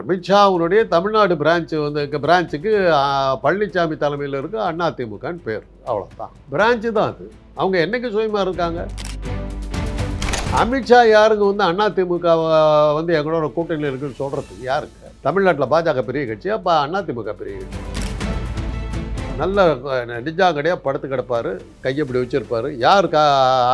அமித்ஷாவுடைய Tamil Nadu branch வந்து பிரான்ச்சுக்கு பழனிசாமி தலைமையில் இருக்க திமுகன்னு பேர். அவ்வளோதான் பிரான்ச்சு தான் அது. அவங்க என்னைக்கு சுயமாக இருக்காங்க? அமித்ஷா யாருங்க வந்து அண்ணா திமுக வந்து எங்களோட கூட்டணியில் இருக்குன்னு சொல்கிறதுக்கு யாருங்க? தமிழ்நாட்டில் பாஜக பெரிய கட்சி அப்போ அண்ணா திமுக பெரிய கட்சி? நல்ல நிஜாங்கடையாக படுத்து கிடப்பார் கையை இப்படி வச்சிருப்பாரு. யார் கா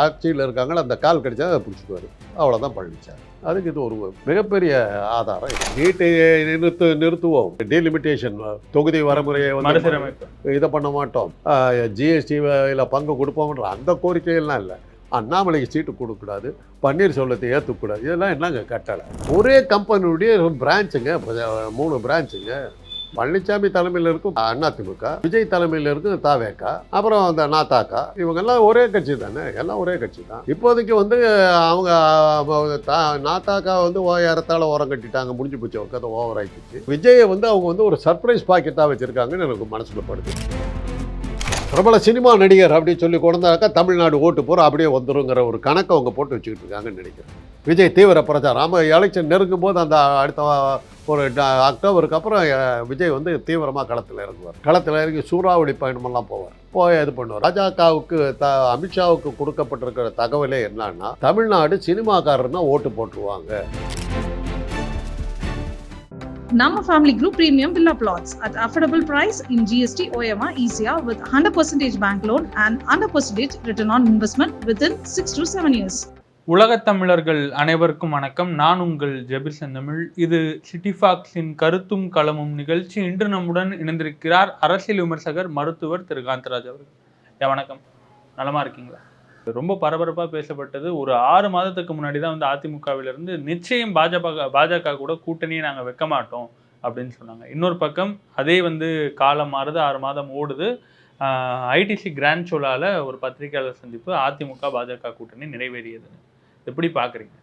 ஆட்சியில் இருக்காங்களோ அந்த கால் கடிச்சா அதை பிடிச்சிக்குவார். அவ்வளோதான் பழனிச்சார் அதுக்கு இது ஒரு மிகப்பெரிய ஆதாரம். நீட்டை நிறுத்து நிறுத்துவோம். டீலிமிட்டேஷன் தொகுதி வரமுறையை வந்து இதை பண்ண மாட்டோம். ஜிஎஸ்டியில் பங்கு கொடுப்போம்ன்ற அந்த கோரிக்கையெல்லாம் இல்லை. அண்ணாமலைக்கு சீட்டு கொடுக்கக்கூடாது பன்னீர்செல்வத்தை ஏற்றக்கூடாது இதெல்லாம் என்னங்க கட்டளை? ஒரே கம்பெனியுடைய பிரான்ச்சுங்க மூணு பிரான்ச்சுங்க பழனிசாமி தலைமையில் இருக்கும் அதிமுக விஜய் தலைமையில் இருக்கும் தாவேக்கா அப்புறம் அந்த நாத்தாக்கா இவங்கெல்லாம் ஒரே கட்சி தானே? எல்லாம் ஒரே கட்சி தான். இப்போதைக்கு வந்து அவங்க தா- நாத்தாக்கா வந்து ஓ ஏறத்தாழ ஓரம் கட்டிட்டாங்க. முடிஞ்சு போச்சு. அவங்க கதை ஓவர் ஆகிடுச்சு விஜயை வந்து அவங்க வந்து ஒரு சர்ப்ரைஸ் பாக்கெட்டாக வச்சுருக்காங்கன்னு எனக்கு மனசில் படுது. பிரபல சினிமா நடிகர் அப்படின்னு சொல்லி கொண்டாக்கா தமிழ்நாடு ஓட்டு போகிற அப்படியே வந்துருங்கிற ஒரு கணக்கை அவங்க போட்டு வச்சுக்கிட்டு இருக்காங்கன்னு நினைக்கிறேன். விஜய் தீவிர பிரச்சாரம். ஆமாம் எலெக்ஷன் நெருங்கும் போது அந்த அடுத்த ஒரு அக்டோபருக்கு அப்புறம் விஜய் வந்து தீவிரமாக களத்தில் இறங்குவார். களத்தில் இறங்கி சூறாவளி பயணமெல்லாம் போவார். போய் இது பண்ணுவார். பாஜகவுக்கு த அமித்ஷாவுக்கு கொடுக்கப்பட்டிருக்கிற தகவலே என்னன்னா தமிழ்நாடு சினிமாக்காரர்னா ஓட்டு போட்டுருவாங்க. நம்ம family group premium villa plots at affordable price in GST OMR ECR with 100% bank loan and 100% return on with within 6 to 7 years. உலகத் தமிழர்கள் அனைவருக்கும் வணக்கம். நான் உங்கள் ஜபிர் செந்தமிழ். இது சிட்டி ஃபாக்ஸின் கருத்தும் களமும் நிகழ்ச்சி. இன்று நம்முடன் இணைந்திருக்கிறார் அரசியல் விமர்சகர் மருத்துவர் திரு காந்தராஜ் அவர்கள். வணக்கம். நலமா இருக்கீங்களா? ரொம்ப பரபரப்பாக பேசப்பட்டது. ஒரு ஆறு மாதத்துக்கு முன்னாடி தான் வந்து அதிமுகவிலிருந்து நிச்சயம் பாஜக பாஜக கூட கூட்டணியை நாங்கள் வைக்க மாட்டோம் அப்படின்னு சொன்னாங்க. இன்னொரு பக்கம் அதே வந்து காலம் மாறுது ஆறு மாதம் ஓடுது. ஐடிசி கிராண்ட் சோலாவில் ஒரு பத்திரிகையாளர் சந்திப்பு அதிமுக பாஜக கூட்டணி நிறைவேறியது. எப்படி பார்க்குறீங்க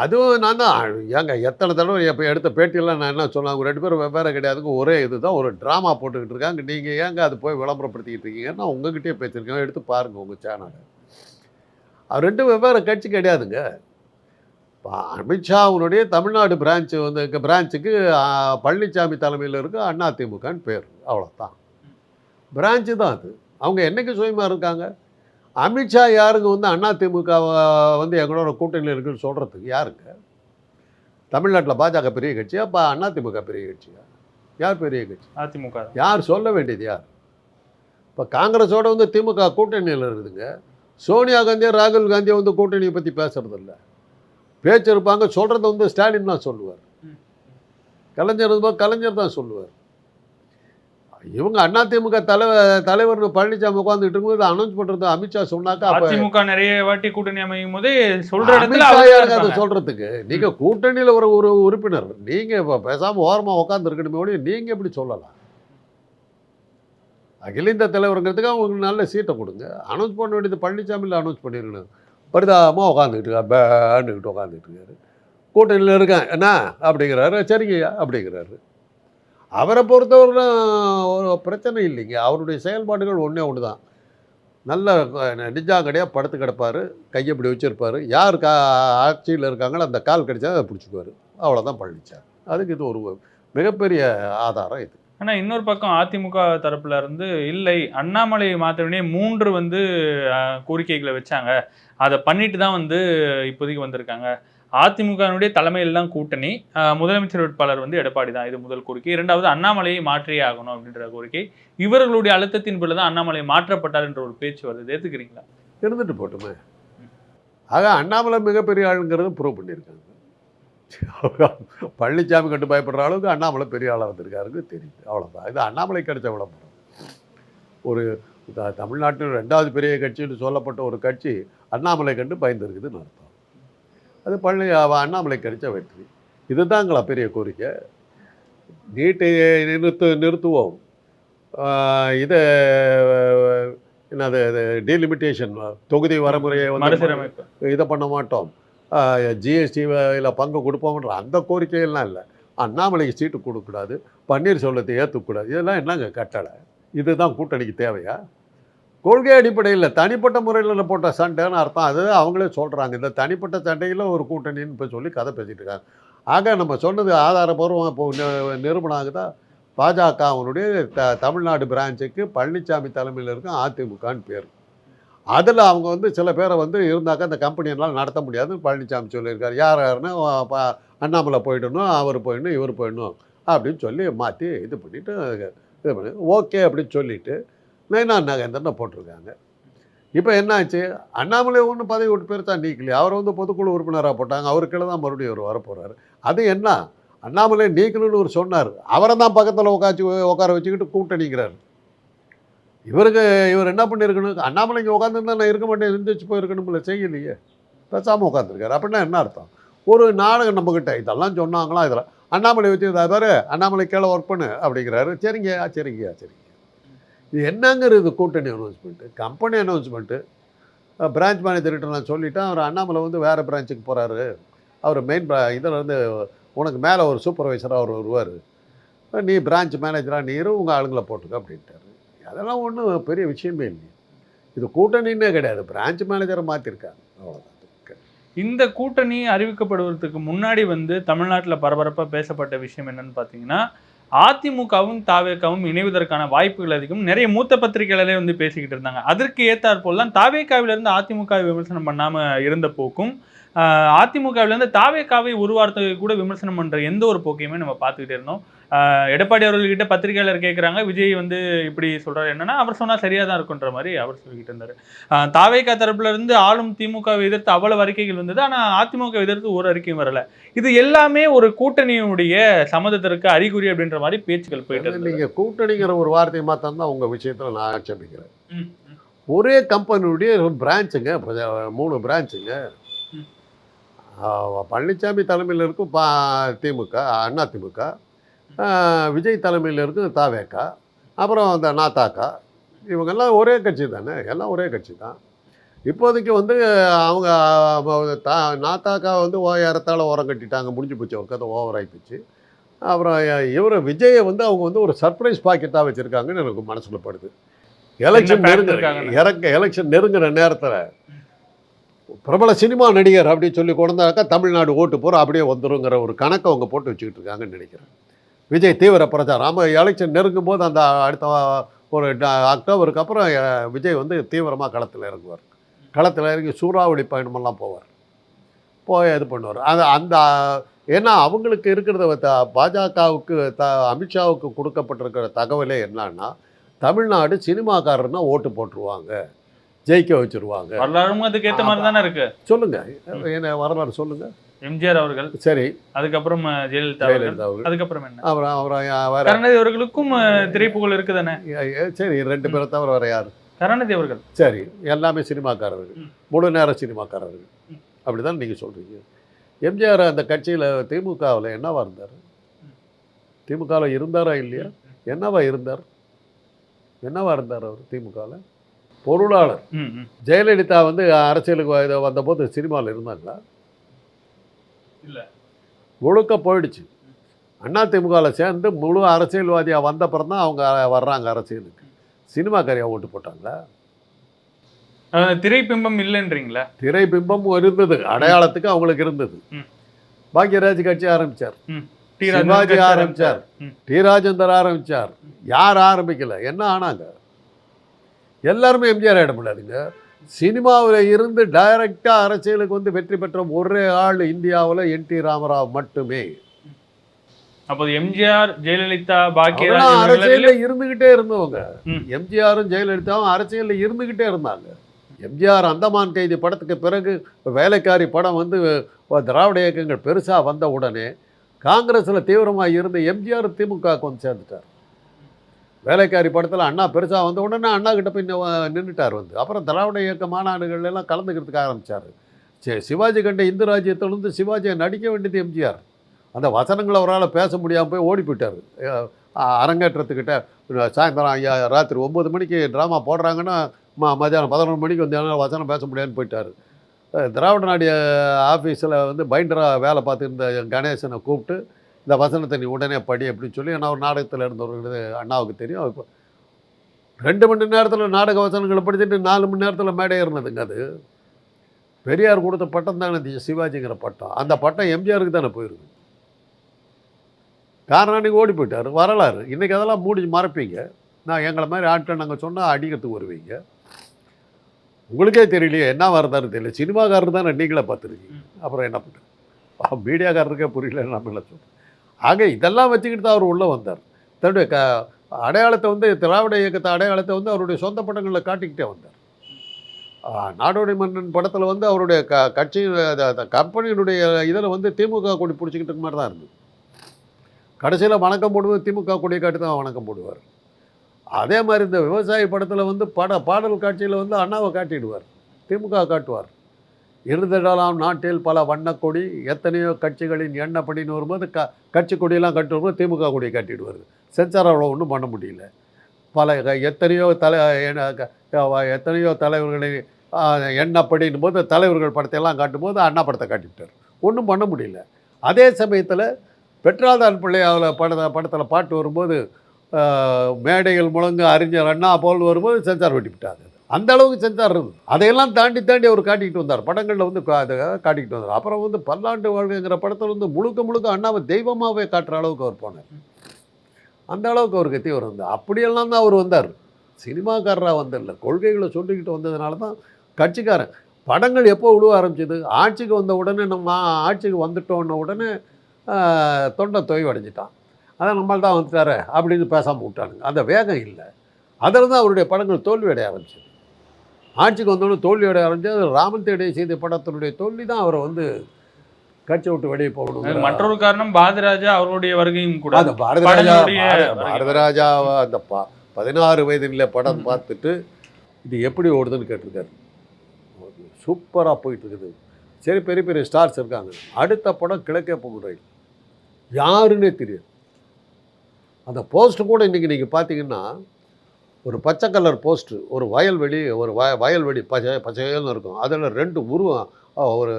அதுவும் நான் தான் ஏங்க எத்தனை தடவை இப்போ எடுத்த பேட்டியெல்லாம் நான் என்ன சொன்னேன் அவங்க ரெண்டு பேரும் வெவ்வேறு கிடையாதுங்க ஒரே இதுதான் ஒரு ட்ராமா போட்டுக்கிட்டு இருக்காங்க. நீங்கள் ஏங்க அது போய் விளம்பரப்படுத்திக்கிட்டு இருக்கீங்க நான் உங்ககிட்டயே பேசியிருக்கேன். எடுத்து பாருங்கள் உங்கள் சேனலை அது ரெண்டு வெவ்வேறு கட்சி கிடையாதுங்க. இப்போ அமித்ஷாவுடைய தமிழ்நாடு பிரான்ச்சு வந்து இங்கே பிரான்ச்சுக்கு பழனிசாமி தலைமையில் இருக்க அதிமுகன்னு பேர். அவ்வளோதான் பிரான்ச்சு தான் அது. அவங்க என்னைக்கு சுயமாக இருக்காங்க? அமித்ஷா யாருங்க வந்து அதிமுக வந்து எங்களோட கூட்டணியில் இருக்குன்னு சொல்கிறதுக்கு யாருங்க? தமிழ்நாட்டில் பாஜக பெரிய கட்சி அப்போ அதிமுக பெரிய கட்சியா? யார் பெரிய கட்சி? அதிமுக. யார் சொல்ல வேண்டியது யார்? இப்போ காங்கிரஸோட வந்து திமுக கூட்டணியில் இருக்குதுங்க. சோனியா காந்தியும் ராகுல் காந்தியும் வந்து கூட்டணியை பற்றி பேசுறது இல்ல பேச்சு இருப்பாங்க சொல்கிறத வந்து ஸ்டாலின் தான் சொல்லுவார். கலைஞர் இருக்கும்போது கலைஞர் தான் சொல்லுவார். இவங்க அதிமுக தலைவர் தலைவர் பழனிசாமி உட்காந்துட்டு இருக்கும்போது அனௌன்ஸ் பண்ணுறது அமித்ஷா சொன்னாக்கா அதிமுக நிறைய வாட்டி கூட்டணி அமையும் போதே சொல்ற இடத்துல அதை. சொல்றதுக்கு? நீங்க கூட்டணியில ஒரு ஒரு உறுப்பினர் நீங்க இப்ப பேசாம ஓரமா உட்கார்ந்து இருக்கணுமே ஒழிய நீங்க எப்படி சொல்லலாம்? அகில இந்திய தலைவருங்கிறதுக்கு அவங்களுக்கு நல்ல சீட்டை கொடுங்க. அனௌன்ஸ் பண்ண வேண்டியது பழனிசாமியில் அனௌன்ஸ் பண்ணிருக்கணும் பரிதாபமாக உட்காந்துக்கிட்டு இருக்கா பேண்டுக்கிட்டு உட்காந்துக்கிட்டு இருக்காரு. கூட்டணியில் இருக்கேன். என்ன? அப்படிங்கிறாரு. சரிங்கய்யா அப்படிங்கிறாரு. அவரை பொறுத்தவரை ஒரு பிரச்சனை இல்லைங்க. அவருடைய செயல்பாடுகள் ஒன்றே ஒன்று தான் நல்ல நிஜாங்கடையாக படுத்து கிடப்பார். கையை இப்படி வச்சிருப்பாரு. யார் கா ஆட்சியில் இருக்காங்களோ அந்த கால் கடிச்சா அதை பிடிச்சிக்குவார். அவ்வளோதான் பழனிச்சார் அதுக்கு இது ஒரு மிகப்பெரிய ஆதாரம் இது. ஆனா இன்னொரு பக்கம் அதிமுக தரப்புல இருந்து இல்லை அண்ணாமலை மாத்திரமே மூன்று வந்து கோரிக்கைகளை வச்சாங்க. அதை பண்ணிட்டு தான் வந்து இப்போதைக்கு வந்திருக்காங்க. அதிமுகவினுடைய தலைமையில் தான் கூட்டணி. முதலமைச்சர் வேட்பாளர் வந்து எடப்பாடி தான். இது முதல் கோரிக்கை. இரண்டாவது அண்ணாமலையை மாற்றியே ஆகணும் அப்படின்ற கோரிக்கை. இவர்களுடைய அழுத்தத்தின் பிள்ளை தான் அண்ணாமலை மாற்றப்பட்டார் என்ற ஒரு பேச்சு வருது. ஏற்றுக்கிறீங்களா இருந்துட்டு போட்டுமே. ஆக அண்ணாமலை மிகப்பெரிய ஆளுங்கிறது ப்ரூவ் பண்ணியிருக்காங்க. பழனிசாமி கண்டு பயப்படுற அளவுக்கு அண்ணாமலை பெரிய ஆளாக வந்திருக்காருங்க தெரியுது. அவ்வளோதான் இது அண்ணாமலை கிடைச்ச விளம்பரம் ஒரு த- தமிழ்நாட்டின் ரெண்டாவது பெரிய கட்சின்னு சொல்லப்பட்ட ஒரு கட்சி அண்ணாமலை கண்டு பயந்துருக்குதுன்னு அர்த்தம். அது பழனி அண்ணாமலை கிடைச்ச வெற்றி. இதுதாங்களா பெரிய கோரிக்கை? நீட்டை நிறுத்து நிறுத்துவோம். இதை என்னது டீலிமிட்டேஷன் தொகுதி வரமுறையை வந்து இதை பண்ண மாட்டோம். ஜிஎஸ்டியில் பங்கு கொடுப்போம்ன்ற அந்த கோரிக்கையெல்லாம் இல்லை. அண்ணாமலைக்கு சீட்டு கொடுக்கக்கூடாது பன்னீர்செல்வத்தை ஏற்றக்கூடாது இதெல்லாம் என்னங்க கட்டளை? இதுதான் கூட்டணிக்கு தேவையா? கொள்கை அடிப்படையில் தனிப்பட்ட முறையில் போட்ட சண்டைன்னு அர்த்தம் அது அவங்களே சொல்கிறாங்க இந்த தனிப்பட்ட சண்டையில் ஒரு கூட்டணின்னு இப்போ சொல்லி கதை பேசிகிட்டு இருக்காங்க. ஆக நம்ம சொன்னது ஆதாரபூர்வம் இப்போ நிறுவனாக நிரூபணம் ஆகுதா? பாஜகவினுடைய த தமிழ்நாடு பிரான்ச்சுக்கு பழனிசாமி தலைமையில் இருக்கும் அதிமுகன்னு பேர். அதில் அவங்க வந்து சில பேரை வந்து இருந்தாக்க அந்த கம்பெனியெல்லாம் நடத்த முடியாதுன்னு பழனிசாமி சொல்லியிருக்காரு. யார் யாருன்னா அண்ணாமலை போயிடணும் அவர் போயிடணும் இவர் போயிடணும் அப்படின்னு சொல்லி மாற்றி இது பண்ணிவிட்டு இது பண்ணி ஓகே அப்படின்னு சொல்லிட்டு நைனா நகேந்திரனை போட்டிருக்காங்க. இப்போ என்னாச்சு அண்ணாமலை ஒன்று பதவி விட்டு பேர் தான் நீக்கலையே. அவரை வந்து பொதுக்குழு உறுப்பினராக போட்டாங்க. அவருக்கெல்லாம் தான் மறுபடியும் அவர் வரப்போகிறாரு அது என்ன? அண்ணாமலை நீக்கணும்னு ஒரு சொன்னார். அவரை தான் பக்கத்தில் உட்காச்சு உட்கார வச்சுக்கிட்டு கூட்டணிங்கிறார். இவருக்கு இவர் என்ன பண்ணியிருக்கணும்? அண்ணாமலை இங்கே உட்காந்துருந்தா நான் இருக்க மாட்டேன் இருந்துச்சு போயிருக்கணும்ல செய்யலையே. பேசாமல் உட்காந்துருக்காரு அப்படின்னா என்ன அர்த்தம்? ஒரு நாடகம் நம்மக்கிட்ட இதெல்லாம் சொன்னாங்களா இதில் அண்ணாமலை வச்சு பாரு அண்ணாமலை கீழே ஒர்க் பண்ணு அப்படிங்கிறாரு. சரிங்க சரிங்க சரிங்க. இது என்னங்கிறது கூட்டணி அனௌன்ஸ்மெண்ட்டு கம்பெனி அனௌன்ஸ்மெண்ட்டு பிரான்ச் மேனேஜர்கிட்ட நான் சொல்லிட்டேன். அவர் அண்ணாமலை வந்து வேறு பிரான்ச்சுக்கு போகிறாரு அவர் மெயின் இதில் வந்து உனக்கு மேலே ஒரு சூப்பர்வைசராக அவர் வருவார். நீ பிரான்ச் மேனேஜராக நீ இரு உங்கள் ஆளுங்களை போட்டுக்க அப்படின்ட்டாரு. அதெல்லாம் ஒன்றும் பெரிய விஷயமே இல்லை இது கூட்டணின்னே கிடையாது. பிரான்ச் மேனேஜரை மாற்றிருக்காங்க அவ்வளோதான் இந்த கூட்டணி அறிவிக்கப்படுவதற்கு முன்னாடி வந்து தமிழ்நாட்டில் பரபரப்பாக பேசப்பட்ட விஷயம் என்னன்னு பார்த்தீங்கன்னா அதிமுகவும் தாவேக்காவும் இணைவதற்கான வாய்ப்புகள் அதிகம். நிறைய மூத்த பத்திரிகைகளே வந்து பேசிக்கிட்டு இருந்தாங்க. அதற்கு ஏற்றாற்போல்லாம் தாவேக்காவிலிருந்து அதிமுக விமர்சனம் பண்ணாமல் இருந்த போக்கும் அதிமுகவிலேருந்து தாவேக்காவை ஒரு வார்த்தை கூட விமர்சனம் பண்ணுற எந்த ஒரு போக்கையுமே நம்ம பார்த்துக்கிட்டே இருந்தோம். எடப்பாடி அவர்கள்கிட்ட பத்திரிகையாளர் கேட்குறாங்க விஜய் வந்து இப்படி சொல்றாரு. என்னன்னா அவர் சொன்னா சரியா தான் இருக்குன்ற மாதிரி அவர் சொல்லிக்கிட்டு இருந்தாரு. தாவேக்கா தரப்புல இருந்து ஆளும் திமுகவை எதிர்த்து அவ்வளவு அறிக்கைகள் வந்தது. ஆனா அதிமுக எதிர்த்து ஒரு அறிக்கையும் வரல. இது எல்லாமே ஒரு கூட்டணியினுடைய சம்மதத்திற்கு அறிகுறி அப்படின்ற மாதிரி பேச்சுக்கள் போயிட்டு நீங்கள் கூட்டணிங்கிற ஒரு வார்த்தையை மாத்திரம் உங்கள் விஷயத்தில் நான் ஆட்சேபிக்கிறேன். ஒரே கம்பெனியுடைய பிரான்ச்சுங்க மூணு பிரான்ச்சுங்க. பழனிசாமி தலைமையில் இருக்கும் பா திமுக அண்ணா திமுக. விஜய் தலைமையில் இருக்கும் தாவேக்கா அப்புறம் அந்த நாத்தாக்கா இவங்கெல்லாம் ஒரே கட்சி தானே? எல்லாம் ஒரே கட்சி தான். இப்போதைக்கு வந்து அவங்க தா நாத்தாக்கா வந்து ஓ ஏறத்தாழ ஓரம் கட்டிட்டாங்க முடிஞ்சு போச்சு ஒரு கதை ஓவர் ஆகிப்போச்சு அப்புறம் இவர் விஜயை வந்து அவங்க வந்து ஒரு சர்ப்ரைஸ் பாக்கெட்டாக வச்சுருக்காங்கன்னு எனக்கு மனசுல படுது. எலெக்ஷன் நெருங்குற. இறக்க எலெக்ஷன் நெருங்குற நேரத்தில் பிரபல சினிமா நடிகர் அப்படின்னு சொல்லி கொண்டாக்கா தமிழ்நாடு ஓட்டு போகிற அப்படியே வந்துருங்கிற ஒரு கணக்கை அவங்க போட்டு வச்சுக்கிட்டு இருக்காங்கன்னு நினைக்கிறேன். விஜய் தீவிர பிரச்சாரம். ஆமாம் எலெக்ஷன் நெருங்கும் போது அந்த அடுத்த ஒரு அக்டோபருக்கு அப்புறம் விஜய் வந்து தீவிரமாக களத்தில் இறங்குவார். களத்தில் இறங்கி சூறாவளி பயணமெல்லாம் போவார். போய் இது பண்ணுவார். அது அந்த ஏன்னா அவங்களுக்கு இருக்கிறத பாஜகவுக்கு த அமித்ஷாவுக்கு கொடுக்கப்பட்டிருக்கிற தகவலே என்னன்னா தமிழ்நாடு சினிமாக்காரர்னா ஓட்டு போட்டுருவாங்க. ஜெயிக்க வச்சிருவாங்க. வரலாறும் அதுக்கு ஏத்த மாதிரி தானே இருக்கு. சொல்லுங்க. என்ன வரலாறு சொல்லுங்க. எம்ஜிஆர் அவர்கள் சரி. அதுக்கப்புறம் ஜெயலலிதா ஜெயலலிதா அவர்கள். அதுக்கப்புறம் என்ன? அப்புறம் வேற. கருணாநிதி அவர்களுக்கும் திரைப்புகழ் இருக்குதானே? சரி ரெண்டு பேரை தவிர வேற யார்? கருணாநிதி அவர்கள். சரி எல்லாமே சினிமாக்காரர்கள். முழு நேர சினிமாக்காரர்கள். அப்படிதான் நீங்க சொல்றீங்க. எம்ஜிஆர் அந்த கட்சியில் திமுகவில் என்னவா இருந்தார்? திமுகவில் இருந்தாரா இல்லையா? என்னவா இருந்தார்? என்னவா இருந்தார் அவர் திமுகவில்? பொருளாளர். ஜெயலலிதா வந்து அரசியலுக்கு வந்தபோது சினிமாவில் இருந்தாங்களா. முழுக்க போயிடுச்சு. அண்ணா திமுகவில் சேர்ந்து முழு அரசியல்வாதியாக வந்த தான் அவங்க வர்றாங்க அரசியலுக்கு. சினிமாக்காரியாக ஓட்டு போட்டாங்களா? திரைப்பிம்பம் இல்லைன்றீங்களா? திரை பிம்பம் இருந்தது. அடையாளத்துக்கு அவங்களுக்கு இருந்தது. பாக்யராஜ் கட்சி ஆரம்பிச்சார். டி. சிவாஜி ம். டி ராஜேந்தர் ஆரம்பிச்சார். யார் ஆரம்பிக்கல? என்ன ஆனாங்க? எல்லாருமே எம்ஜிஆர் ஆகிட முடியாதுங்க. சினிமாவில் இருந்து டைரக்டாக அரசியலுக்கு வந்து வெற்றி பெற்ற ஒரே ஆள் இந்தியாவில் என் டி ராமராவ் மட்டுமே. அப்போது எம்ஜிஆர் ஜெயலலிதா இவர்கள் அரசியல்ல இருந்துகிட்டே இருந்தவங்க. எம்ஜிஆரும் ஜெயலலிதாவும் அரசியல்ல இருந்துகிட்டே இருந்தாங்க. எம்ஜிஆர் அந்தமான் கைதி படத்துக்கு பிறகு வேலைக்காரி படம் வந்து திராவிட இயக்கங்கள் பெருசா வந்த உடனே காங்கிரஸ்ல தீவிரமா இருந்த எம்ஜிஆர் திமுகவுக்கு வந்து சேர்ந்துட்டார். வேலைக்காரி படத்தில் அண்ணா பெருசாக வந்த உடனே அண்ணா கிட்ட போய் நின்றுட்டார் வந்து. அப்புறம் திராவிட இயக்க மாநாடுகள் எல்லாம் கலந்துக்கிறதுக்கு ஆரம்பித்தார் சரி சிவாஜி கண்ட இந்து ராஜ்யத்திலிருந்து சிவாஜியை நடிக்க வேண்டியது எம்ஜிஆர். அந்த வசனங்களை அவரால் பேச முடியாமல் போய் ஓடி போயிட்டார். அரங்கேற்றத்துக்கிட்ட சாயந்தரம் ஐயா ராத்திரி ஒம்பது மணிக்கு ட்ராமா போடுறாங்கன்னா ம மதியானம் பதினொரு மணிக்கு வந்து வசனம் பேச முடியாதுன்னு போயிட்டார். திராவிட நாடு ஆஃபீஸில் வந்து பைண்டராக வேலை பார்த்துருந்த கணேசனை கூப்பிட்டு இந்த வசனத்தை நீ உடனே படி அப்படின்னு சொல்லி நான் ஒரு நாடகத்தில் இருந்தவர்களுக்கு அண்ணாவுக்கு தெரியும். ரெண்டு மணி நேரத்தில் நாடக வசனங்களை படிச்சுட்டு நாலு மணி நேரத்தில் மேடை ஏறினதுங்க அது பெரியார் கொடுத்த பட்டம் தானே சிவாஜிங்கிற பட்டம். அந்த பட்டம் எம்ஜிஆருக்கு தானே போயிருக்கு காரணம் ஓடி போயிட்டார் வரலாறு. இன்றைக்கி அதெல்லாம் மூடி மறைப்பீங்க. நான் எங்களை மாதிரி ஆட்கள் நாங்கள் சொன்னால் அடிக்கிறதுக்கு வருவீங்க. உங்களுக்கே தெரியலையே என்ன வரதாரு தெரியல. சினிமாக்காரர் தானே நீங்களே பார்த்துருக்கீங்க. அப்புறம் என்ன பண்ணுறது மீடியாக்காரருக்கே புரியல நம்மள சொல்கிறேன் ஆக இதெல்லாம் வச்சுக்கிட்டு தான் அவர் உள்ளே வந்தார். தன்னுடைய க அடையாளத்தை வந்து திராவிட இயக்கத்தை அடையாளத்தை வந்து அவருடைய சொந்த படங்களில் காட்டிக்கிட்டே வந்தார். நாடோடி மன்னன் படத்தில் வந்து அவருடைய க கட்சி கம்பெனியினுடைய இதில் வந்து திமுக கொடி பிடிச்சிக்கிட்டு மாதிரி தான் இருந்தது. கடைசியில் வணக்கம் போடுவது திமுக கொடியை காட்டி தான் வணக்கம் போடுவார். அதே மாதிரி இந்த விவசாய படத்தில் வந்து பட பாடல் காட்சியில் வந்து அண்ணாவை காட்டிடுவார். திமுக காட்டுவார். இருந்திடலாம் நாட்டில் பல வண்ணக்கொடி எத்தனையோ கட்சிகளின் எண்ணப்படின்னு வரும்போது க கட்சி கொடியெல்லாம் கட்டு வரும்போது திமுக கொடியை காட்டிடுவார் சென்சார் அவ்வளோ ஒன்றும் பண்ண முடியல. பல க- எத்தனையோ தலை எத்தனையோ தலைவர்களின் எண்ணப்படின் போது தலைவர்கள் படத்தையெல்லாம் காட்டும்போது அண்ணா படத்தை காட்டிவிட்டார். ஒன்றும் பண்ண முடியல. அதே சமயத்தில் பெட்ராதான் பிள்ளையாவில் படத்தை படத்தில் பாட்டு வரும்போது மேடைகள் முழங்க அறிஞர் அண்ணா போல் வரும்போது சென்சார் வெட்டிவிட்டாங்க அந்த அளவுக்கு செஞ்சார் அதையெல்லாம் தாண்டி தாண்டி அவர் காட்டிக்கிட்டு வந்தார். படங்களில் வந்து அதை காட்டிக்கிட்டு வந்தார். அப்புறம் வந்து பல்லாண்டு வாழ்க்கைங்கிற படத்தில் வந்து முழுக்க முழுக்க அண்ணாவை தெய்வமாகவே காட்டுற அளவுக்கு அவர் போனார். அந்த அளவுக்கு அவருக்கு தீவிரம் இருந்தார் அப்படியெல்லாம் தான் அவர் வந்தார். சினிமாக்காரராக வந்தில்ல. கொள்கைகளை சொல்லிக்கிட்டு வந்ததுனால தான் கட்சிக்காரன். படங்கள் எப்போ விழுவ ஆரம்பிச்சது? ஆட்சிக்கு வந்த உடனே நம்ம ஆட்சிக்கு வந்துட்டோன்ன உடனே தொண்டை தொய்வடைஞ்சிட்டான். அதான் நம்மள்தான் வந்துட்டாரு அப்படின்னு பேசாமல் விட்டானுங்க. அந்த வேகம் இல்லை. அதில் தான் அவருடைய படங்கள் தோல்வி அடைய ஆரம்பிச்சது. ஆட்சிக்கு வந்தோடனே தோல்வி அடைய ஆரம்பிச்சது ராமன் தேடிய செய்தி படத்தினுடைய தோல்வி தான் அவரை வந்து கட்சி விட்டு வெளியே போகணும் மற்றொரு காரணம் பாரதிராஜா அவருடைய வருகையும் கூட. அந்த பாரதிராஜா படங்களுடைய பார- வருகை. பாரதிராஜாவை அந்த பா பதினாறு வயதில் படம் பார்த்துட்டு இது எப்படி ஓடுதுன்னு கேட்டிருக்காரு. சூப்பராக போயிட்டு இருக்குது சரி பெரிய பெரிய ஸ்டார்ஸ் இருக்காங்க. அடுத்த படம் கிழக்கே போகும் ரயில். யாருன்னே தெரியாது. அந்த போஸ்ட் கூட இன்றைக்கி நீங்கள் பார்த்தீங்கன்னா ஒரு பச்சை கலர் போஸ்ட்டு ஒரு வயல்வெளி ஒரு வய வயல்வெளி பச்சை பச்சையல்னு இருக்கும். அதில் ரெண்டு உருவம் ஒரு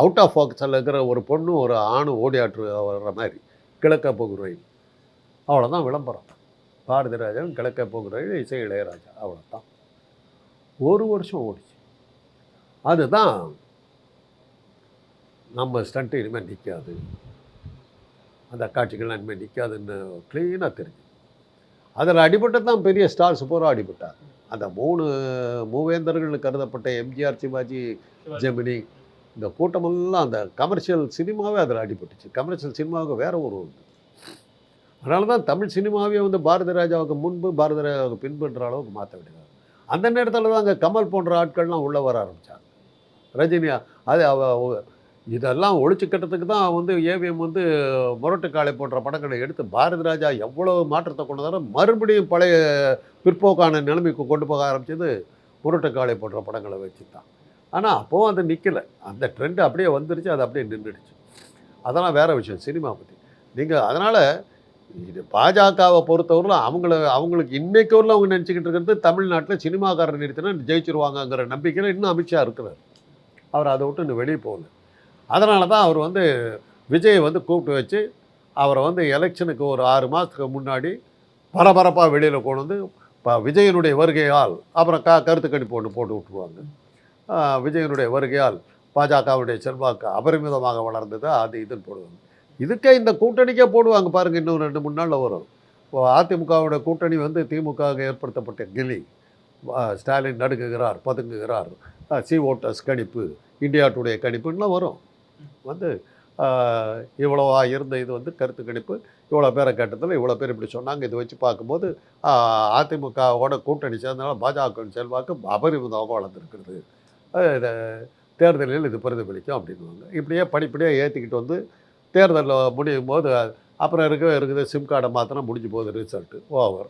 அவுட் ஆஃப் ஃபோக்கஸில் இருக்கிற ஒரு பொண்ணும் ஒரு ஆணும் ஓடியாற்று வர்ற மாதிரி கிழக்க போகும் ரயில். அவ்வளோதான் விளம்பரம். பாரதிராஜன் கிழக்க போகிற ரயில் இசை இளையராஜா அவ்வளோதான் ஒரு வருஷம் ஓடிச்சு. அதுதான் நம்ம ஸ்டண்ட்டு இனிமேல் நிற்காது அந்த காட்சிகள்லாம் இனிமேல் நிற்காதுன்னு க்ளீனாக தெரிஞ்சு அதில் அடிபட்டு தான் பெரிய ஸ்டார்ஸ் பூரா அடிபட்டார். அந்த மூணு மூவேந்தர்கள் கருதப்பட்ட எம்ஜிஆர் சிவாஜி ஜெமினி இந்த கூட்டமெல்லாம் அந்த கமர்ஷியல் சினிமாவே அதில் அடிபட்டுச்சு. கமர்ஷியல் சினிமாவுக்கு வேற ஒரு உண்டு அதனால தான் தமிழ் சினிமாவே வந்து பாரதி ராஜாவுக்கு முன்பு பாரதி ராஜாவுக்கு பின்பற்ற அளவுக்கு மாற்ற வேண்டியது அந்த நேரத்தில் தான் அங்கே கமல் போன்ற ஆட்கள்லாம் உள்ளே வர ஆரம்பித்தாங்க ரஜினி அது இதெல்லாம் ஒழிச்சு தான் வந்து ஏவிஎம் வந்து முரட்டு காளை போன்ற படங்களை எடுத்து பாரதி ராஜா எவ்வளோ மாற்றத்தை கொண்டு மறுபடியும் பழைய பிற்போக்கான நிலைமைக்கு கொண்டு போக ஆரம்பிச்சது முரட்டு காளை போன்ற படங்களை வச்சு தான் ஆனால் அப்போவும் அது நிற்கலை அந்த ட்ரெண்ட் அப்படியே வந்துருச்சு அது அப்படியே நின்றுடுச்சு. அதெல்லாம் வேறு விஷயம் சினிமா பற்றி நீங்கள் அதனால் இது பாஜகவை பொறுத்தவரையில் அவங்கள அவங்களுக்கு இன்னைக்கு வரல அவங்க நினச்சிக்கிட்டு இருக்கிறது தமிழ்நாட்டில் சினிமாக்காரர் நிறுத்தினா ஜெயிச்சிருவாங்கங்கிற நம்பிக்கையில் இன்னும் அமித்ஷா இருக்கிறார். அவர் அதை விட்டு இன்னும் வெளியே போகல. அதனால தான் அவர் வந்து விஜயை வந்து கூப்பிட்டு வச்சு அவரை வந்து எலெக்ஷனுக்கு ஒரு ஆறு மாதத்துக்கு முன்னாடி பரபரப்பாக வெளியில் கொண்டு வந்து இப்போ விஜயனுடைய வருகையால் அப்புறம் க கருத்து கணிப்பு ஒன்று போட்டு விட்டுருவாங்க. விஜயனுடைய வருகையால் பாஜகவுடைய செல்வாக்கு அபரிமிதமாக வளர்ந்தது அது இதுன்னு போடுவாங்க. இதுக்கே இந்த கூட்டணிக்கே போடுவாங்க பாருங்கள் இன்னும் ரெண்டு மூணு நாளில் வரும். இப்போ கூட்டணி வந்து திமுக ஏற்படுத்தப்பட்ட கிளி. ஸ்டாலின் நடுங்குகிறார் பதுங்குகிறார். சி ஓட்டர்ஸ் கணிப்பு இந்தியா டுடே கணிப்புலாம் வரும். வந்து இவ்வளோவா இவ்வளவா இருந்த இது வந்து கருத்து கணிப்பு இவ்வளோ பேரை கேட்டதில் இவ்வளோ பேர் இப்படி சொன்னாங்க. இதை வச்சு பார்க்கும்போது அதிமுகவோட கூட்டணி சேர்ந்தனால பாஜகவின் செல்வாக்கு அபரிமிதமாக வளர்ந்துருக்கிறது. இதை தேர்தலில் இது பிரதிபலிக்கும் அப்படின்னுவாங்க. இப்படியே படிப்படியாக ஏற்றிக்கிட்டு வந்து தேர்தலில் முடியும் போது அப்புறம் இருக்க இருக்குது சிம் கார்டை மாற்றினா முடிஞ்சு போகுது ரிசல்ட்டு. ஓவர்.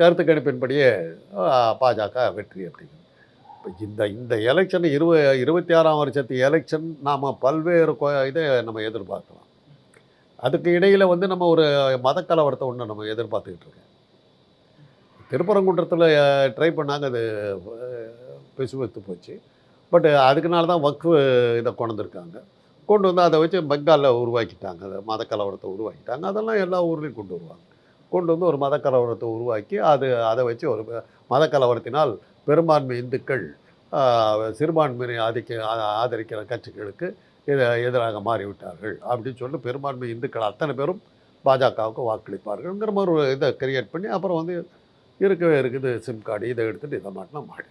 கருத்து கணிப்பின்படியே பாஜக வெற்றி அப்படிங்கிறது. இந்த இந்த எலெக்ஷன் இருவ இருபத்தி ஆறாம் வருஷத்து எலெக்ஷன் நாம் பல்வேறு கொ- இதை நம்ம எதிர்பார்க்கலாம். அதுக்கு இடையில் வந்து நம்ம ஒரு மதக்கலவரத்தை ஒன்று நம்ம எதிர்பார்த்துக்கிட்டு இருக்கோம். திருப்பரங்குன்றத்தில் ட்ரை பண்ணாங்க அது பிசுவத்து போச்சு. பட் அதுக்குனால தான் வக்கு இதை கொண்டு கொண்டு வந்து அதை வச்சு பெங்காலில் உருவாக்கிட்டாங்க அதை மதக்கலவரத்தை உருவாக்கிட்டாங்க. அதெல்லாம் எல்லா ஊர்லேயும் கொண்டு வருவாங்க. கொண்டு வந்து ஒரு மதக்கலவரத்தை உருவாக்கி அது அதை வச்சு ஒரு மதக்கலவரத்தினால் பெரும்பான்மை இந்துக்கள் சிறுபான்மையினை ஆதிக்க ஆதரிக்கிற கட்சிகளுக்கு எதிராக மாறிவிட்டார்கள் அப்படின்னு சொல்லி பெரும்பான்மை இந்துக்கள் அத்தனை பேரும் பாஜகவுக்கு வாக்களிப்பார்கள்ங்கிற மாதிரி ஒரு இதை கிரியேட் பண்ணி அப்புறம் வந்து இருக்கவே இருக்குது சிம் கார்டு இதை எடுத்துகிட்டு இதை மாட்டினா மாடி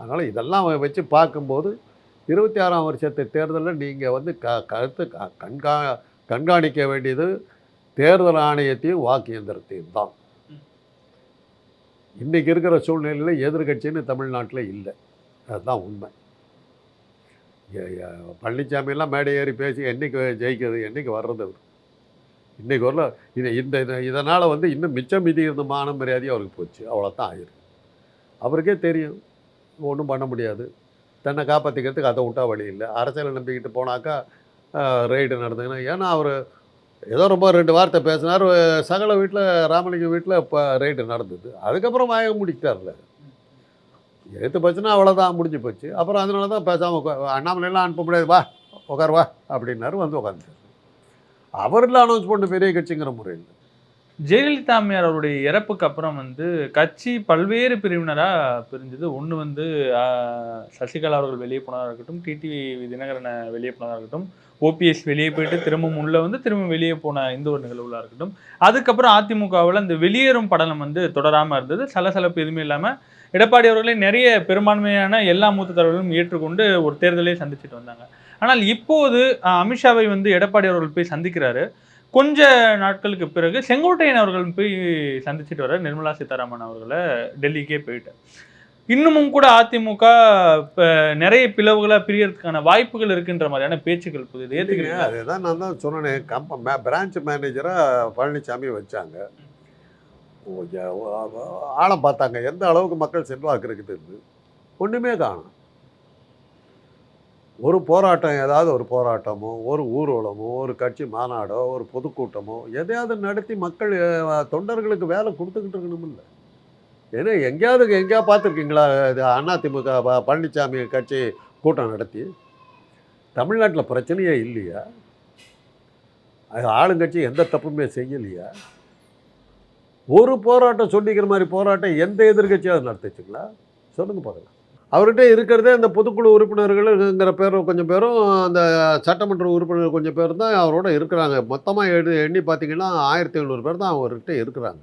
அதனால் இதெல்லாம் வச்சு பார்க்கும்போது இருபத்தி ஆறாம் வருஷத்து தேர்தலில் நீங்கள் வந்து க கருத்து க கண்கா கண்காணிக்க வேண்டியது தேர்தல் ஆணையத்தையும் வாக்கு இயந்திரத்தையும் தான். இன்றைக்கி இருக்கிற சூழ்நிலையில் எதிர்கட்சின்னு தமிழ்நாட்டில் இல்லை. அதுதான் உண்மை. பழனிசாமியெல்லாம் மேடை ஏறி பேசி என்னைக்கு ஜெயிக்கிறது என்னைக்கு வர்றது அவர்? இன்றைக்கி வரல இது இந்த இதனால் வந்து இன்னும் மிச்சம் மீதி இருந்த மான மரியாதையும் அவருக்கு போச்சு. அவ்வளோதான் ஆயிரு அவருக்கே தெரியும். ஒன்றும் பண்ண முடியாது. தன்னை காப்பாற்றிக்கிறதுக்கு அதை விட்டா வழி இல்லை. அரசியலை நம்பிக்கிட்டு போனாக்கா ரைடு நடந்ததுன்னா ஏன்னா அவர் ஏதோ ரொம்ப ரெண்டு வார்த்தை பேசினார். சகல வீட்டில் ராமலிங்கம் வீட்டில் இப்போ ரைடு நடந்தது. அதுக்கப்புறம் வாய முடிக்கிட்டார்ல. எடுத்து போச்சுன்னா அவ்வளோதான் முடிஞ்சு போச்சு. அப்புறம் அதனால தான் பேசாமல் அண்ணாமலையெல்லாம் அனுப்ப முடியாது. வா உட்கார் வா அப்படின்னாரு வந்து உட்காந்துட்டார். அவரில் அனௌன்ஸ் பண்ண பெரிய கட்சிங்கிற முறையில். ஜெயலலிதா அம்மையார் அவருடைய இறப்புக்கு அப்புறம் வந்து கட்சி பல்வேறு பிரிவினராக பிரிஞ்சது. ஒன்று வந்து சசிகலா அவர்கள் வெளியே போனதாக இருக்கட்டும் டிடிவி தினகரனை வெளியே போனதாக இருக்கட்டும் ஓபிஎஸ் வெளியே போயிட்டு திரும்பவும் உள்ளே வந்து திரும்ப வெளியே போன இந்த ஒரு நிகழ்வுலாம் இருக்கட்டும். அதுக்கப்புறம் அதிமுகவில் இந்த வெளியேறும் படலம் வந்து தொடராமல் இருந்தது. சலசலப்பு எதுவுமே இல்லாமல் எடப்பாடி அவர்களை நிறைய பெரும்பான்மையான எல்லா மூத்த தலைவர்களும் ஏற்றுக்கொண்டு ஒரு தேர்தலையே சந்திச்சுட்டு வந்தாங்க. ஆனால் இப்போது அமித்ஷாவை வந்து எடப்பாடி அவர்கள் போய் சந்திக்கிறாரு. கொஞ்ச நாட்களுக்கு பிறகு செங்கோட்டையன் அவர்கள் போய் சந்திச்சுட்டு வர நிர்மலா சீதாராமன் அவர்களை டெல்லிக்கே போயிட்டு. இன்னமும் கூட அதிமுக இப்ப நிறைய பிளவுகளா பிரியறதுக்கான வாய்ப்புகள் இருக்குன்ற மாதிரியான பேச்சுக்கள் புது இல்லைங்க, ஏத்துக்கிறீங்களா? அதுதான் நான் தான் சொன்னேன். கம்ப பிரான்ச் மேனேஜராக பழனிசாமி வச்சாங்க. ஆழம் பார்த்தாங்க. எந்த அளவுக்கு மக்கள் செல்வாக்கு இருக்குது ஒன்றுமே காணும். ஒரு போராட்டம் ஏதாவது ஒரு போராட்டமோ ஒரு ஊர்வலமோ ஒரு கட்சி மாநாடோ ஒரு பொதுக்கூட்டமோ எதையாவது நடத்தி மக்கள் தொண்டர்களுக்கு வேலை கொடுத்துக்கிட்டு இருக்கணுமில்ல. ஏன்னா எங்கேயாவது எங்கேயாவது பார்த்துருக்கீங்களா? இது அதிமுக பழனிசாமி கட்சி கூட்டம் நடத்தி. தமிழ்நாட்டில் பிரச்சனையே இல்லையா? அது ஆளுங்கட்சி எந்த தப்புமே செய்யலையா? ஒரு போராட்டம் சொல்லிக்கிற மாதிரி போராட்டம் எந்த எதிர்கட்சியாவது நடத்துச்சுங்களா? சொல்லுங்கள் பார்க்கலாம் அவர்கிட்ட இருக்கிறதே அந்த பொதுக்குழு உறுப்பினர்கள்ங்கிற பேர் கொஞ்சம் பேரும் அந்த சட்டமன்ற உறுப்பினர்கள் கொஞ்சம் பேர் தான் அவரோட இருக்கிறாங்க. மொத்தமாக எண்ணி பார்த்தீங்கன்னா ஆயிரத்தி ஐநூறு பேர் தான் அவர்கிட்ட இருக்கிறாங்க.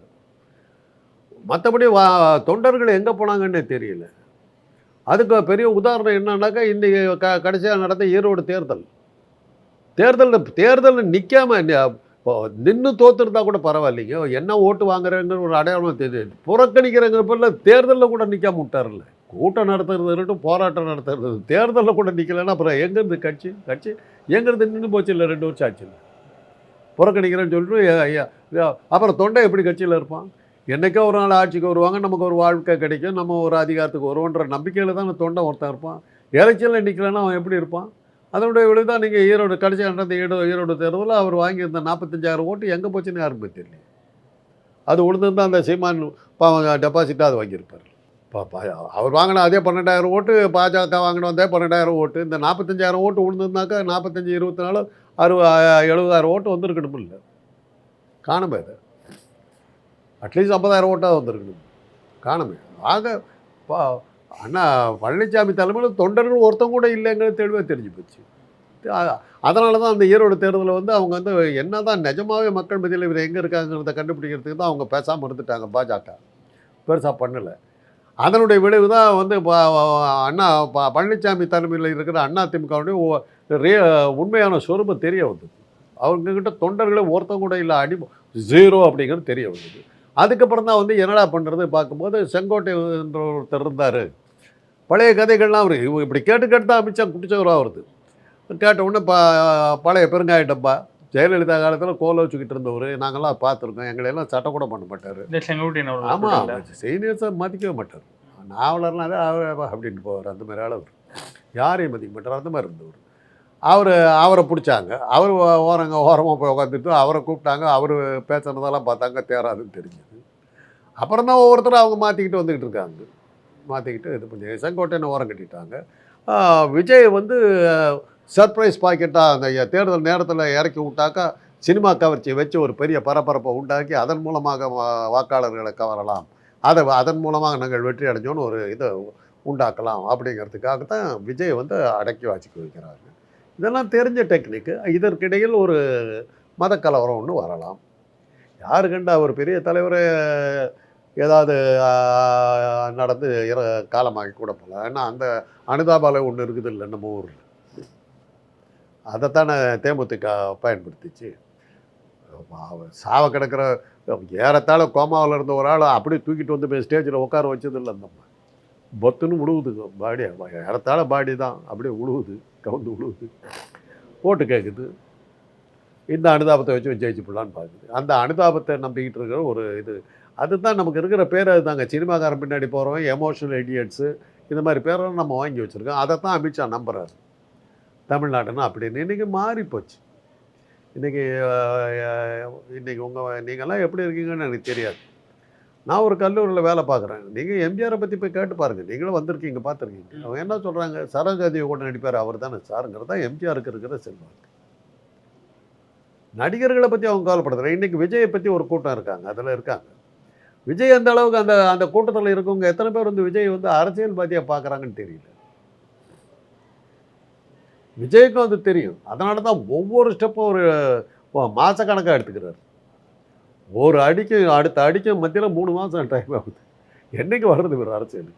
மற்றபடி வா தொண்டர்கள் எங்கே போனாங்கன்னே தெரியல. அதுக்கு பெரிய உதாரணம் என்னன்னாக்கா இன்றைக்கி க கடைசியாக நடந்த ஈரோடு தேர்தல். தேர்தலில் தேர்தலில் நிற்காம நின்று தோத்துருந்தா கூட பரவாயில்லைங்க. என்ன ஓட்டு வாங்குறேங்கிற ஒரு அடையாளம் தெரியுது புறக்கணிக்கிறங்கிற பேரில் தேர்தலில் கூட நிற்காம விட்டார்ல கூட்டம் நடத்துறது இருக்கட்டும் போராட்டம் நடத்துறது. தேர்தலில் கூட நிற்கலைன்னா அப்புறம் எங்கேருந்து கட்சி கட்சி எங்கேருந்து நின்று போச்சு இல்லை ரெண்டு வருஷம் ஆச்சு இல்லை புறக்கணிக்கிறேன்னு சொல்லிட்டு அப்புறம் தொண்டை எப்படி கட்சியில் இருப்பான்? என்னைக்கோ ஒரு நாள் ஆட்சிக்கு வருவாங்க நமக்கு ஒரு வாழ்க்கை கிடைக்கும் நம்ம ஒரு அதிகாரத்துக்கு வருவோன்ற நம்பிக்கையில் தான் தொண்டை ஒருத்தன் இருப்பான். எலெக்ஷனில் நிற்கலன்னா அவன் எப்படி இருப்பான்? அதனுடைய விட தான் நீங்கள் ஈரோடு கடைசியாக நடந்த ஈரோடு ஈரோடு தேர்தலில் அவர் வாங்கியிருந்த நாற்பத்தஞ்சாயிரம் ஓட்டு எங்கே போச்சுன்னு யாருக்குமே தெரியல அது உளுந்திருந்தா அந்த சீமான் பாவங்க டெபாசிட்டாக அது வாங்கியிருப்பார். அவர் வாங்கின அதே பன்னெண்டாயிரம் ஓட்டு பாஜக வாங்கின அதே பன்னெண்டாயிரம் ஓட்டு. இந்த நாற்பத்தஞ்சாயிரம் ஓட்டு விழுந்திருந்தாக்கா நாற்பத்தஞ்சு இருபத்தி நாலு அறுபது எழுபதாயிரம் ஓட்டு வந்துருக்கணும் இல்லை காணுமே அது அட்லீஸ்ட் ஐம்பதாயிரம் ஓட்டாக வந்திருக்கணும். காணுமே ஆக பா அண்ணா பழனிசாமி தலைமையில் தொண்டர்கள் ஒருத்தன் கூட இல்லைங்கிறது தெளிவாக தெரிஞ்சு போச்சு. அதனால தான் அந்த ஈரோடு தேர்தலில் வந்து அவங்க வந்து என்ன தான் நிஜமாகவே மக்கள் மத்தியில் இவர் எங்கே இருக்காங்கிறத கண்டுபிடிக்கிறதுக்கு தான் அவங்க பேசாமல் இருந்துட்டாங்க பாஜக. பெருசாக பண்ணலை. அதனுடைய விளைவு தான் வந்து அண்ணா ப- பழனிசாமி தலைமையில் இருக்கிற அண்ணா திமுகவுடைய ரே உண்மையான சொரூபம் தெரிய வந்தது. அவங்கக்கிட்ட தொண்டர்களே ஒருத்தம் கூட இல்லை அடி ஜீரோ அப்படிங்கிறது தெரிய வந்தது. அதுக்கப்புறம் தான் வந்து என்னடா பண்ணுறது பார்க்கும்போது செங்கோட்டை என்ற ஒருத்தர் இருந்தார். பழைய கதைகள்லாம் அவர் இவ இப்படி கேட்டு கேட்டு தான் அமித்ஷா குடிச்சவராக வருது கேட்ட உடனே ப பழைய பெருங்காய டப்பா ஜெயலலிதா காலத்தில் கோல வச்சுக்கிட்டு இருந்தவர் நாங்கள்லாம் பார்த்துருக்கோம் எங்களையெல்லாம் சட்டம் கூட பண்ண மாட்டார். ஆமாம். சீனியர்ஸை மதிக்கவே மாட்டார். நாவலர்னாலே அவர் அப்படின்னு போவார் அந்த மாதிரி ஆள் அவர். யாரையும் மதிக்க மாட்டார் அந்த மாதிரி இருந்தவர். அவர் அவரை பிடிச்சாங்க. அவர் ஓரங்க ஓரமாக போய் உட்காந்துட்டு அவரை கூப்பிட்டாங்க. அவர் பேசுனதெல்லாம் பார்த்தாங்க தேராதுன்னு தெரிஞ்சது. அப்புறம் தான் ஒவ்வொருத்தரும் அவங்க மாற்றிக்கிட்டு வந்துக்கிட்டு இருக்காங்க. மாற்றிக்கிட்டு இது பண்ணி செங்கோட்டையனை ஓரம் கட்டிட்டாங்க. விஜய் வந்து சர்ப்ரைஸ் பாக்கெட்டாக அந்த தேர்தல் நேரத்தில் இறக்கி விட்டாக்கா சினிமா கவர்ச்சியை வச்சு ஒரு பெரிய பரபரப்பை உண்டாக்கி அதன் மூலமாக வா- வாக்காளர்களை கவரலாம். அதை அதன் மூலமாக நாங்கள் வெற்றி அடைஞ்சோன்னு ஒரு இதை உண்டாக்கலாம் அப்படிங்கிறதுக்காக தான் விஜய் வந்து அடக்கி வச்சுக்க வைக்கிறாங்க இதெல்லாம் தெரிஞ்ச டெக்னிக்கு. இதற்கிடையில் ஒரு மத கலவரம் ஒன்று வரலாம். யாரு கண்டா ஒரு பெரிய தலைவரை ஏதாவது நடந்து இற காலமாகி கூட போகலாம். ஏன்னா அந்த அனுதாபாலை ஒன்று இருக்குது இல்லை நம்ம ஊரில். அதைத்தானே தேமுதிக பயன்படுத்திச்சு. சாவ கிடக்கிற ஏறத்தாழ கோமாவில் இருந்த ஒரு ஆள் அப்படியே தூக்கிட்டு வந்து ஸ்டேஜில் உட்கார வச்சது இல்லை நம்ம பொத்துன்னு விழுவுது பாடி ஏறத்தாழ பாடி தான் அப்படியே விழுவுது கவுந்து விழுவுது போட்டு கேட்குது இந்த அனுதாபத்தை வச்சு ஜெயிச்சு போடலான்னு பார்க்குது அந்த அனுதாபத்தை நம்பிக்கிட்டு இருக்கிற ஒரு இது. அதுதான் நமக்கு இருக்கிற பேர் அதுதாங்க. சினிமாக்காரன் பின்னாடி போகிறவன் எமோஷனல் ஐடியட்ஸு இந்த மாதிரி பேரெல்லாம் நம்ம வாங்கி வச்சுருக்கோம். அதை தான் அமித்ஷா நம்புறாரு. தமிழ்நாடுன்னா அப்படின்னு. இன்றைக்கி மாறி போச்சு. இன்றைக்கி இன்றைக்கி உங்கள் நீங்கள்லாம் எப்படி இருக்கீங்கன்னு எனக்கு தெரியாது. நான் ஒரு கல்லூரியில் வேலை பார்க்குறேன். நீங்கள் எம்ஜிஆரை பற்றி போய் கேட்டு பாருங்கள் நீங்களும் வந்திருக்கீங்க பார்த்துருக்கீங்க. அவங்க என்ன சொல்கிறாங்க சரோஜாதேவி கூட நடிப்பார் அவர் தானே. சாருங்கிறது தான் எம்ஜிஆருக்கு இருக்கிற செல்வாக்கு. நடிகர்களை பற்றி அவங்க கவலைப்படுத்துறாங்க. இன்றைக்கி விஜயை பற்றி ஒரு கூட்டம் இருக்காங்க. அதில் இருக்காங்க. விஜய் அந்த அளவுக்கு அந்த அந்த கூட்டத்தில் இருக்கவங்க எத்தனை பேர் வந்து விஜய் வந்து அரசியல்வாதியாக பார்க்குறாங்கன்னு தெரியல. விஜய்க்கும் அது தெரியும். அதனால தான் ஒவ்வொரு ஸ்டெப்பும் ஒரு மாதக்கணக்காக எடுத்துக்கிறார். ஒரு அடிக்கு அடுத்த அடிக்கு மத்தியில் மூணு மாதம் டைம் ஆகுது. என்னைக்கு வர்றது இவர் அரசியல்